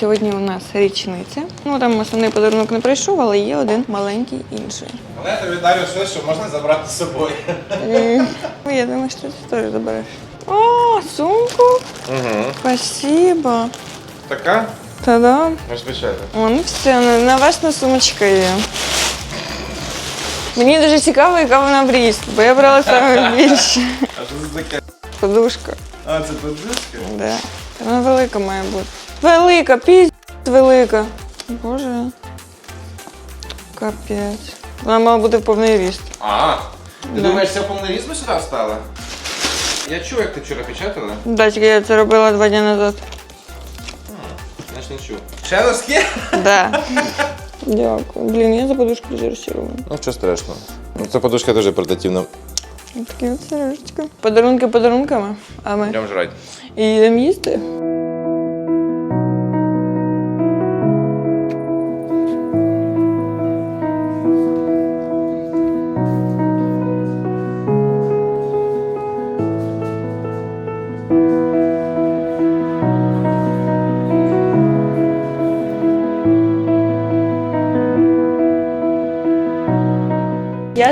Сьогодні у нас річниця. Ну там основний подарунок не прийшов, але є один маленький інший. Але я тобі дарю щось, що можна забрати з собою. Ну, Я думаю, що ти теж забереш. О, сумку. Угу. Спасибо. Така? Та-дам. Розпечати. О, ну все, на- сумочка є. Мені дуже цікаво, яка вона в ріст, бо я брала саме більше. А що це таке? Подушка. А, це подушки? Да. Вона велика має бути. Велика, піздець велика. Боже. Капець. Вона мала бути в повний ріст. А, ти Да. думаєш, ця повнорізно сюди встала? Я чув, як ти вчора печатала. Да, тільки я це робила два дні назад. Знаєш, не чув. Ще носки? Да. Дякую. Блін, я за подушку дуже розчарована. Ну, що страшного. Ну, ця подушка дуже портативна. Такі от сережечки. Подарунки подарунками, а ми Йдемо жрати. і йдемо їсти.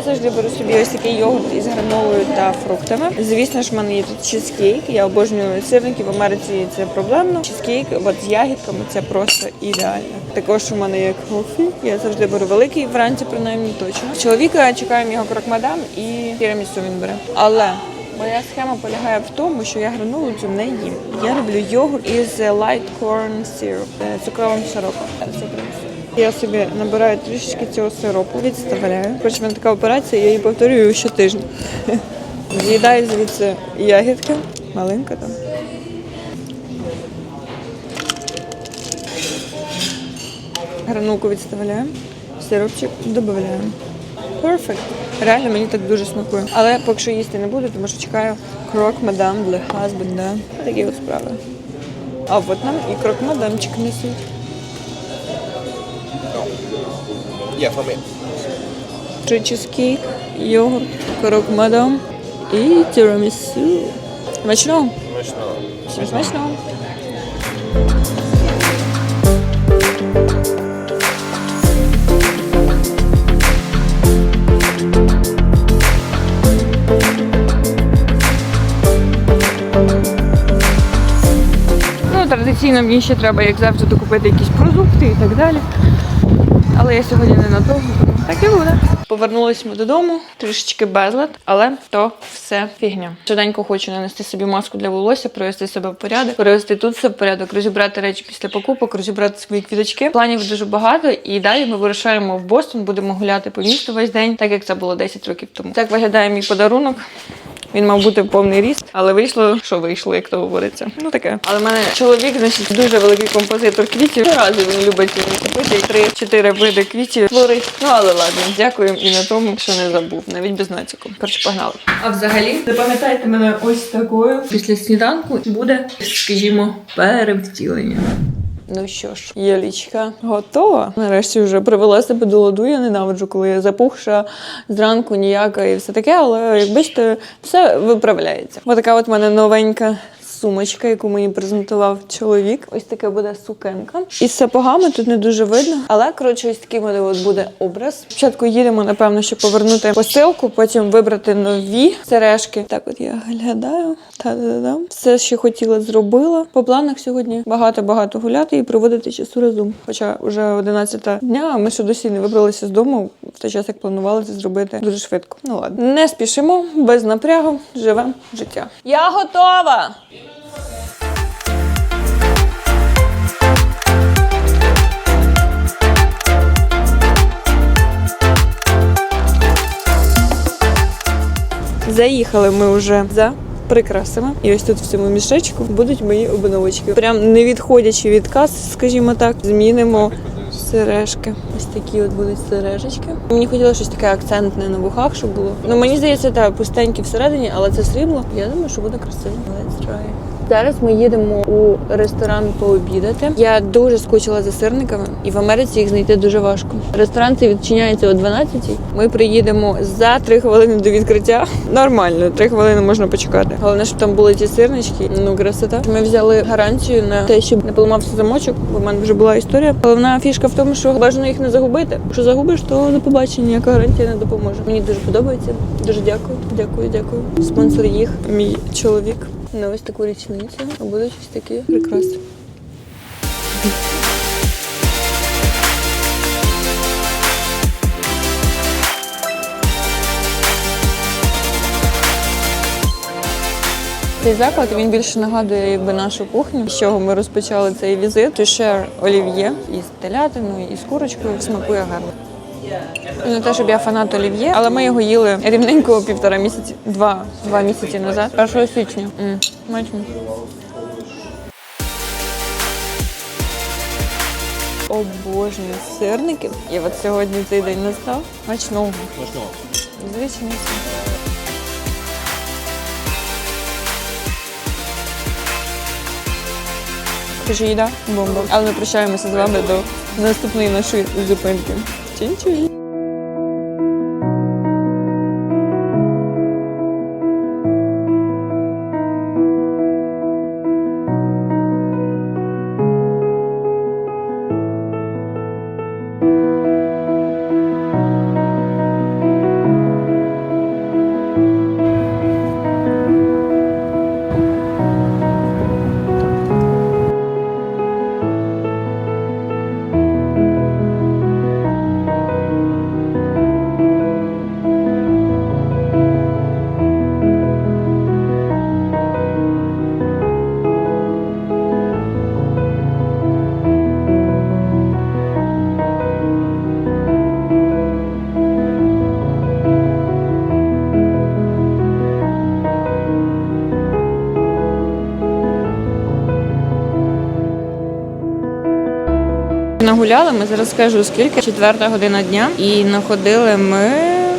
Я завжди беру собі ось такий йогурт із гранолою та фруктами. Звісно ж, в мене є тут чизкейк. Я обожнюю сирники. В Америці це проблемно. Чизкейк от з ягідками це просто ідеально. Також у мене є кофі. Я завжди беру великий, вранці принаймні точно. Чоловіка чекаємо його крокмадам і тірамісу він бере. Але Моя схема полягає в тому, що я гранулу цю не їм. Я роблю йогурт із light corn syrup, е, цукровим сиропом. Я собі набираю трішечки цього сиропу, відставляю. Хоч в мене така операція, я її повторюю щотижня. З'їдаю звідси ягідки, маленька там. Гранулку відставляємо, сиропчик додаємо. Perfect. Реально мені так дуже смакує. Але поки що їсти не буду, тому що чекаю крок мадам для хазбенда. Такі от справи. А от нам і крок мадамчик несуть. Є, фоми. Чи чизкейк, йогурт, крок мадам і тірамісу. Смачно. Всім смачного. Ну, традиційно мені ще треба, як завжди, докупити якісь продукти і так далі. Але я сьогодні не на того, тому так і буде. Повернулись ми додому, трішечки безлад, але то все фігня. Щоденько хочу нанести собі маску для волосся, привести себе в порядок, привести тут все в порядок, розібрати речі після покупок, розібрати свої квіточки. Планів дуже багато, і далі ми вирушаємо в Бостон, будемо гуляти по місту весь день, так як це було 10 років тому. Так виглядає мій подарунок. Він мав бути в повний ріст, але вийшло, що вийшло, як то говориться. Ну таке. Але в мене чоловік, значить, дуже великий композитор квітів. Разу він любить купити три-чотири види квітів. Флорист. Ну але ладно, дякуємо і на тому, що не забув, навіть без націку. Коротше, погнали. А взагалі, запам'ятайте мене ось такою. Після сніданку буде, скажімо, перевтілення. Ну що ж, Єлічка готова. Нарешті вже привела себе до ладу. Я ненавиджу, коли я запухша зранку ніяка і все таке, але якби ж то все виправляється. Отака от мене новенька. Сумочка, яку мені презентував чоловік. Ось таке буде сукенка. Із сапогами тут не дуже видно. Але коротше, ось такий мене от буде образ. Спочатку їдемо, напевно, щоб повернути посилку, потім вибрати нові сережки. Так, от я глядаю. Та-да-да. Все, що хотіла, зробила. По планах сьогодні багато-багато гуляти і проводити часу разом. Хоча вже 11 дня, а ми ще досі не вибралися з дому в той час, як планували це зробити дуже швидко. Ну ладно, не спішимо, без напрягу, живемо життя. Я готова! Заїхали ми вже за прикрасами. І ось тут в цьому мішечку будуть мої обновочки. Прям не відходячи від кас, скажімо так, змінимо Сережки. Ось такі от будуть сережечки. Мені хотілося щось таке акцентне на вухах, щоб було. Ну мені здається, так, пустенькі всередині, але це срібло. Я думаю, що буде красиво. Let's try. Зараз ми їдемо у ресторан пообідати. Я дуже скучила за сирниками, і в Америці їх знайти дуже важко. Ресторан цей відчиняється о 12-й. Ми приїдемо за 3 хвилини до відкриття. Нормально, 3 хвилини можна почекати. Головне, щоб там були ті сирнички. Ну, красота. Ми взяли гарантію на те, щоб не поламався замочок, в мене вже була історія. Головна фішка в тому, що бажано їх не загубити. Якщо загубиш, то до побачення, ніяка гарантія не допоможе. Мені дуже подобається. Дуже дякую. Дякую, дякую. Спонсор їх, мій чоловік. На ось таку річницю. А буде щось таке Цей заклад він більше нагадує якби нашу кухню, з чого ми розпочали цей візит. Тушер олів'є із телятиною, і з курочкою смакує гарно. Не те, щоб я фанат олів'є, але ми його їли рівненько півтора місяці, два, два місяці назад, 1 січня. Смачно. Обожнюю сирники. І от сьогодні цей день настав. Смачного. Звичайно. Тож їда бомба. Але ми прощаємося з вами до наступної нашої зупинки. Чин-чин. Нагуляли, ми зараз скажу скільки. Четверта година дня. І находили ми.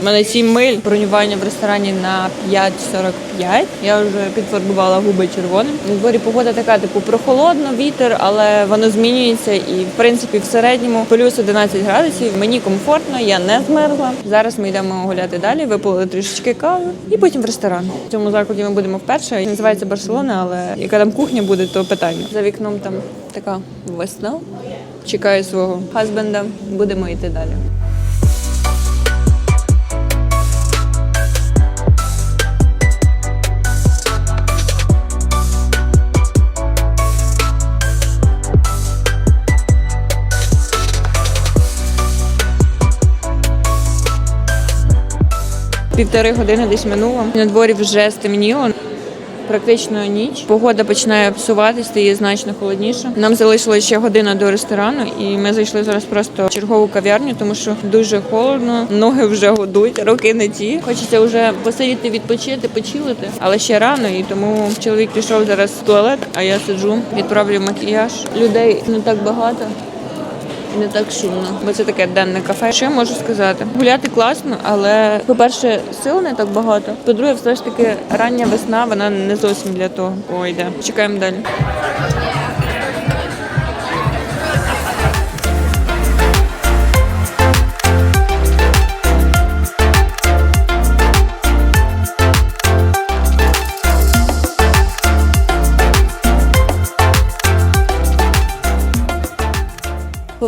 У мене 7 миль бронювання в ресторані на 5.45. Я вже підфарбувала губи червоним. На дворі погода така, типу, прохолодно, вітер, але воно змінюється. І в принципі в середньому плюс 11 градусів. Мені комфортно, я не змерзла. Зараз ми йдемо гуляти далі, випили трішечки кави і потім в ресторан. В цьому закладі ми будемо вперше. Називається Барселона, але яка там кухня буде, то питання. За вікном там така весна. Чекаю свого хазбенда. Будемо йти далі. Півтори години десь минуло. На дворі вже стемніло. Практично ніч. Погода починає псувати, стає значно холодніше. Нам залишилося ще година до ресторану, і ми зайшли зараз просто в чергову кав'ярню, тому що дуже холодно, ноги вже годуть, руки не ті. Хочеться вже посидіти, відпочити, почилити, але ще рано, і тому чоловік пішов зараз в туалет, а я сиджу, відправлю макіяж. Людей не так багато. Не так шумно, бо це таке денне кафе. Що я можу сказати? Гуляти класно, але по-перше, сил не так багато. По-друге, все ж таки рання весна, вона не зовсім для того. Ой, йде. Чекаємо далі.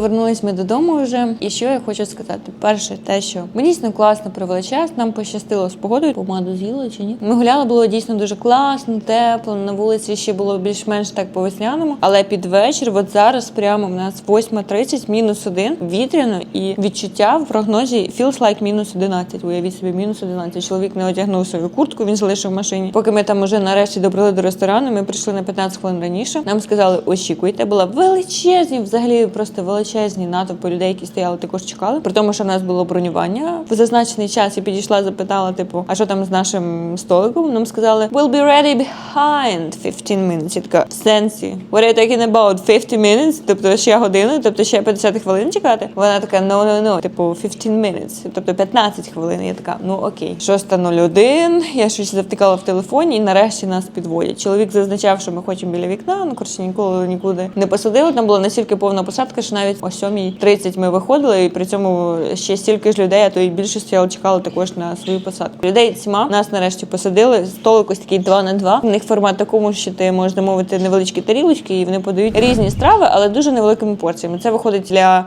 Повернулись ми додому вже. І що я хочу сказати? Перше, те, що ми дійсно класно провели час. Нам пощастило з погодою. Помаду з'їли чи ні? Ми гуляли, було дійсно дуже класно, тепло. На вулиці ще було більш-менш так по весняному. Але під вечір, от зараз, прямо в нас 8.30, мінус один, вітряно і відчуття в прогнозі feels like мінус 11. Уявіть собі, мінус 11. Чоловік не одягнув свою куртку, він залишив в машині. Поки ми там уже нарешті добрали до ресторану, ми прийшли на 15 хвилин раніше. Нам сказали, очікуйте, була величезні, взагалі просто величезні величезні натовпи людей, які стояли, також чекали. При тому, що в нас було бронювання в зазначений час. Я підійшла, запитала, типу, а що там з нашим столиком? Нам сказали, we'll be ready behind 15 minutes. Я така, в сенсі, what are you talking about? 50 minutes? Тобто ще годину, тобто ще 50 хвилин чекати? Вона така, no, no, no, типу 15 minutes, тобто 15 хвилин. Я така, ну окей. 6.01, я щось завтикала в телефоні і нарешті нас підводять. Чоловік зазначав, що ми хочемо біля вікна, ну коротше ніколи нікуди не посадили. Там була настільки повна посадка, що навіть о 7.30 ми виходили, і при цьому ще стільки ж людей, а то і більшість я чекала також на свою посадку. Людей тьма, нас нарешті посадили. Столик ось такий 2 на 2 У них формат такому, що ти можеш замовити невеличкі тарілочки, і вони подають різні страви, але дуже невеликими порціями. Це виходить для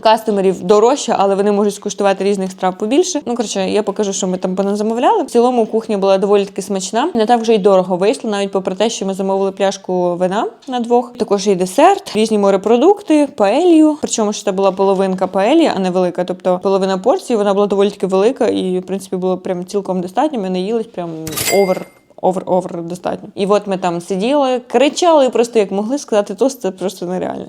кастомерів дорожче, але вони можуть скуштувати різних страв побільше. Ну коротше, я покажу, що ми там поназамовляли. В цілому кухня була доволі таки смачна. Не так вже й дорого вийшло, навіть попри те, що ми замовили пляшку вина на двох. Також і десерт, різні морепродукти, паелью. Причому що це була половинка паелі, а не велика. Тобто половина порції вона була доволі таки велика, і в принципі було прям цілком достатньо. Ми наїлись прям овер. Овер-овер достатньо. І от ми там сиділи, кричали просто як могли сказати тост, це просто нереально.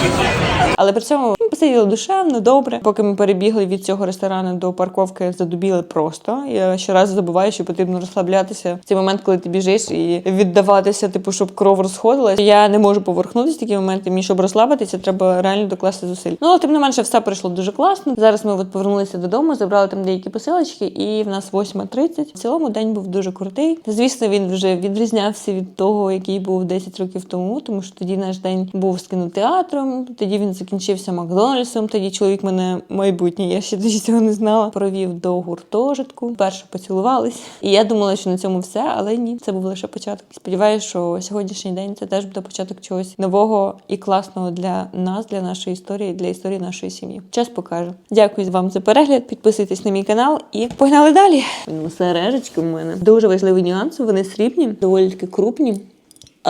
Thank you. Але при цьому ми посиділи душевно, добре. Поки ми перебігли від цього ресторану до парковки, задубіли просто. Я щоразу забуваю, що потрібно розслаблятися в цей момент, коли ти біжиш і віддаватися, типу, щоб кров розходилась. Я не можу поверхнутися в такі моменти. Мені щоб розслабитися, треба реально докласти зусиль. Ну але тим не менше, все пройшло дуже класно. Зараз ми от повернулися додому, забрали там деякі посилочки, і в нас 8.30. В цілому день був дуже крутий. Звісно, він вже відрізнявся від того, який був 10 років тому, тому що тоді наш день був з кінотеатром. Тоді він закінчився Макдональдсом. Тоді чоловік мене майбутній, я ще тоді цього не знала. Провів до гуртожитку. Перше поцілувались. І я думала, що на цьому все, але ні, це був лише початок. Сподіваюся, що сьогоднішній день це теж буде початок чогось нового і класного для нас, для нашої історії, для історії нашої сім'ї. Час покаже. Дякую вам за перегляд. Підписуйтесь на мій канал і погнали далі. Ну, сережечки в мене дуже важливий нюанс. Вони срібні, доволі таки крупні.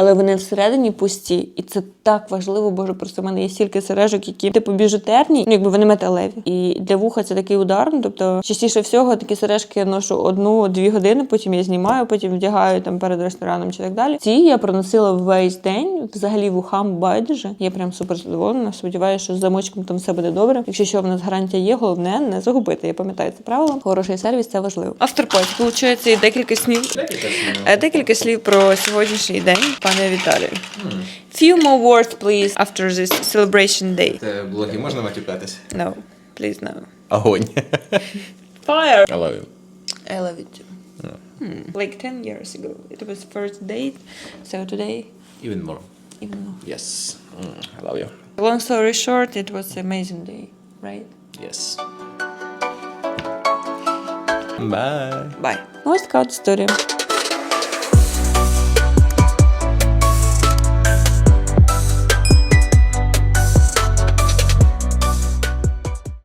Але вони всередині пусті, і це так важливо, боже, просто в мене є стільки сережок, які типу біжутерні, ну якби вони металеві. І для вуха це такий удар. Ну, тобто, частіше всього такі сережки я ношу одну-дві години, потім я знімаю, потім вдягаю там перед рестораном чи так далі. Ці я проносила весь день, взагалі вухам байдуже. Я прям супер задоволена. Сподіваюся, що з замочком там все буде добре. Якщо що в нас гарантія є, головне не загубити. Я пам'ятаю це правило. Хороший сервіс це важливо. Авторпост, виходить, і декілька снів. Е, Декілька слів про сьогоднішній день, пане Віталію. Few more words, please, after this celebration day. Це в блогі можна матюкатись? No, please no. Огонь. Fire. I love you. I love it too. Hmm. Like 10 years ago. It was first date, so today, Even more. even more. Yes. Mm, I love you. Long story short, it was an amazing day, right? Yes. Bye. Bye. Ось така от історія.